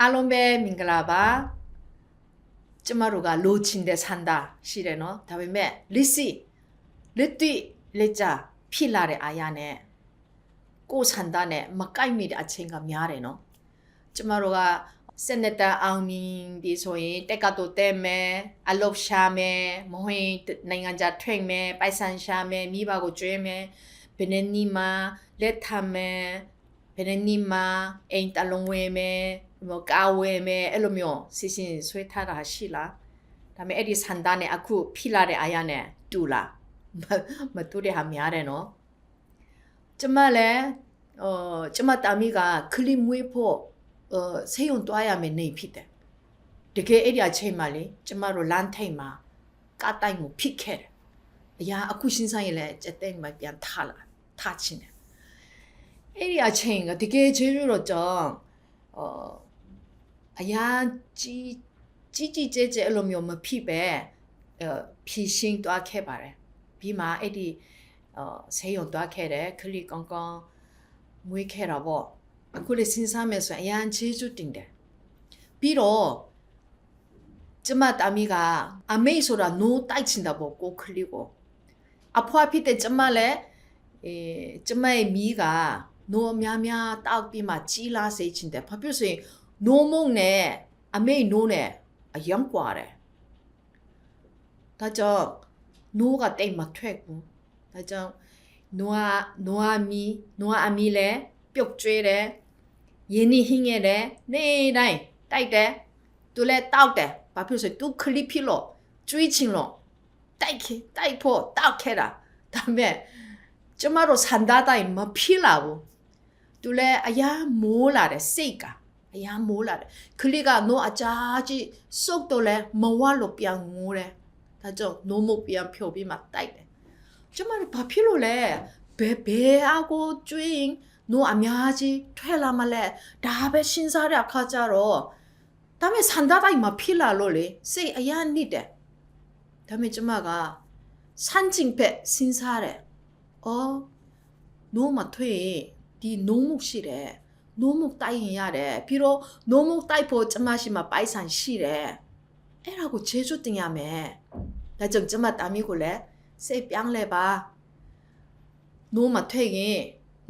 အားလုံးပဲမင်္ဂလာပါကျမတို့ကလိုချင်တဲ့ဆန္ဒရှိတယ်နော်ဒါပေမဲ့လက်စီလက်တိလက်ကြဖြစ်လာတဲ့အာရနဲ့ကိုယ်ဆန္ဒနဲ့မကိုက်မိတဲ့အချိန်ကများတယ်နော်ကျမတို့ကစနတာအောင်မြင်ဒီဆိုရင်တက်ကတော့တဲမယ်အလုပ်ရှာမယ်မဟုတ်ရင်နိုင်ငံခြားထွက်မယ်ပိုက်ဆံရှာမယ်မိဘကိုကျွေးမယ်ဘယ်နှစ်နီးမှာလက်ထမ်းမယ်ဘယ်နှစ်နီးမှာအိမ်တလုံးဝယ်မယ်ဟို ကာဝယ်မယ်အဲ့လိုမျိုးစီစဉ်ဆွဲထားတာရှိလားဒါပေမဲ့အဲ့ဒီစန္ဒနဲ့အခုဖိလာတဲ့အာရနဲ့တူလားမမတူတဲ့ဟာများတယ်နော်ကျမလည်းဟိုကျမတာမီကခလီမွေးဖို့ဟိုဆေးရုံတွားရမယ်နေဖြစ်တယ်တကယ်အဲ့ဒီအချိန်မှလေကျမတို့လမ်းထိပ်မှာကားတိုက်မှုဖြစ်ခဲ့တယ်အရာအခုရှင်းဆိုင်ရလဲစက်တဲ့မှာပြန်ထားလာထားချင်းတယ်အဲ့ဒီအချိန်ကတကယ်ချေရတော့ကြောင့်ဟို အရာကြီးကြီးကြီးကျဲကျဲအဲ့လိုမျိုးမဖြစ်ပဲအဲဖြည့်ရှင်းတွားခဲ့ပါတယ်ပြီးမှအဲ့ဒီအော်ဆေးရုံတွားခဲ့တယ်ခလီကောင်းကောင်းမွေးခဲ့တာပေါ့အခုလေစဉ်းစားမယ်ဆိုရင်အရန်ချေးကျွတင်တယ်ပြီးတော့ကျမတာမီကအမေဆိုတာနိုးတိုက်ချင်တာပေါ့ကိုခလီကိုအဖွားဖြစ်တဲ့ကျမလည်းအဲကျမရဲ့မီးကနိုးအများများတောက်ပြီးမှကြီးလာစေချင်တယ်ဘာဖြစ်လို့ဆိုရင် နိုးမုံနဲ့အမိတ်နိုးနဲ့အယံကွာတယ်ဒါကြောင့်နိုးကတိတ်မထွက်ဘူးဒါကြောင့်နိုးကနိုးအမီနိုးအမီလည်းပြုတ်ကျွေးတယ်ရင်းနှီးဟင်းရတယ်နေ့တိုင်းတိုက်တယ်သူလည်းတောက်တယ်ဘာဖြစ်လို့သူခလီဖြစ်လို့ကျွေးချင်လို့တိုက်ခဲတိုက်ဖို့တောက်ခဲတာဒါပေမဲ့ကျမတို့ဆန္ဒတိုင်းမဖြစ်လာဘူးသူလည်းအရာမိုးလာတယ်စိတ်က အရာမိုးလာတယ်ခလစ်ကနိုးအကြာကြီးစုပ်တော့လဲမဝလို့ပြန်ငိုးတယ်ဒါကြောင့်နိုးမုတ်ပြန်ဖြုတ်ပြီးမှတိုက်တယ်ကျမတို့ဘာဖြစ်လို့လဲဘယ်ဘယ်အကိုကျွေးရင်နိုးအများကြီးထွက်လာမလဲဒါပဲစဉ်းစားတဲ့အခါကျတော့ဒါပေမဲ့စန္ဒတိုင်းမဖြစ်လာလို့လေစိတ်အရာနစ်တယ်ဒါပေမဲ့ကျမကစမ်းကျင်ဖက်စဉ်းစားတယ်အော်နိုးမထွေးဒီနိုးမှုရှိတယ် နိုးမှုတိုက်ရင်ရတယ်ပြီးတော့နိုးမှုတိုက်ဖို့ကျမရှိမှပိုက်ဆံရှိတယ်အဲ့ဒါကိုခြေစွတင်ရမယ်ဒါကြောင့်ကျမတာမီကိုလည်းစိတ်ပြောင်းလဲပါနိုးမထွေးရင်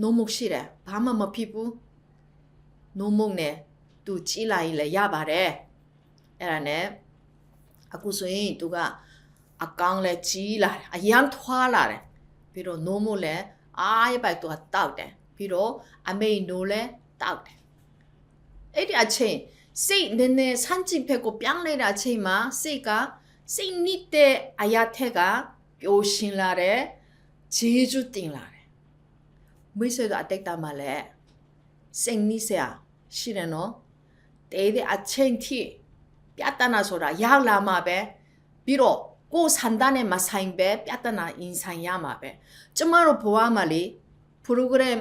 နိုးမှုရှိတယ်ဘာမှမဖြစ်ဘူးနိုးမှုနဲ့သူကြီးလာရင်လည်းရပါတယ်အဲ့ဒါနဲ့အခုဆိုရင်သူကအကောင်လည်းကြီးလာတယ်အရန်ထွားလာ တယ်ပြီးတော့နိုးမှုလည်းအားရပိုက်သူကတောက်တယ်ပြီးတော့အမေနိုးလည်းတောက်တယ်အဲ့ဒီအချိန်စိတ်နည်းနည်းဆန်းကျင်ဖက်ကိုပြောင်းလဲတဲ့အချိန်မှာစိတ်ကစိတ်နစ်တဲ့အရာထက်ကပျော်ရှင်လာတယ်ဂျေဂျူးတင်လာတယ်မိတ်ဆွေတို့အတိတ်တာမှာလည်းစိတ်နစ်စရာရှိတယ်နော်တဲတဲ့အချိန်ထိပြတ်တနာဆိုတာရောက်လာမှာပဲပြီးတော့ကိုယ်ဆန္ဒနဲ့မဆိုင်ပဲပြတ်တနာရင်ဆိုင်ရမှာပဲကျမတို့ဘဝမှာလေ program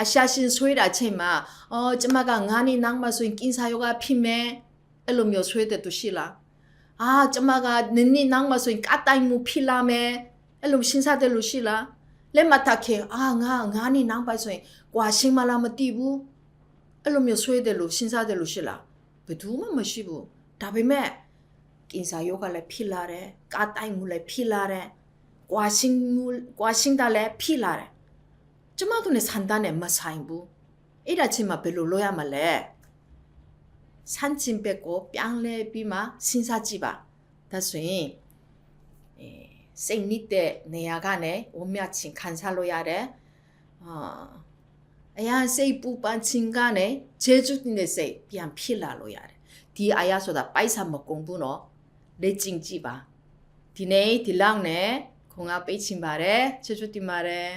အရှာရှင်ဆွေးတာချိန်မှာအော်ကျမကငါးနှစ်နောက်မှဆိုရင်ကင်ဆာယောဂဖြစ်မယ်အဲ့လိုမျိုးဆွေးတဲ့သူရှိလားအာကျမကနင်းနှစ်နောက်မှဆိုရင်ကတိုင်မှုဖြစ်လာမယ်အဲ့လိုစဉ်းစားတဲ့လူရှိလားလက်မထခဲအာငါငါးနှစ်နောက်ပိုင်းဆိုရင်ကွာရှင်းမလားမသိဘူးအဲ့လိုမျိုးဆွေးတဲ့လူစဉ်းစားတဲ့လူရှိလားဘယ်သူမှမရှိဘူးဒါပေမဲ့ကင်ဆာယောဂလည်းဖြစ်လာတယ်ကတိုင်မှုလည်းဖြစ်လာတယ်ကွာရှင်းမှုကွာရှင်းတာလည်းဖြစ်လာတယ် ကျမတို့နဲ့ဆန္ဒနဲ့မဆိုင်ဘူးအဲ့ဒါချင်းမှာဘယ်လိုလုပ်ရမလဲဆန်းချင်းဘက်ကိုပြောင်းလဲပြီးမှစဉ်းစားကြည့်ပါဒါဆိုရင်အဲစိတ်နစ်တဲ့နေရာကနေဝမြချင်းခံစားလို့ရတယ်အာအရာစိတ်ပူပန်ချင်းကနေဂျေဂျုတင်တဲ့စိတ်ပြန်ဖြစ်လာလို့ရတယ်ဒီအရာဆိုတာပိုက်ဆံမကုန်ဘူးနော်လက်ကျင်ကြည့်ပါဒီနေ့ဒီလောက်နဲ့ခုံကပေးချင်ပါတယ်ချွတ်ချွတ်တင်ပါတယ်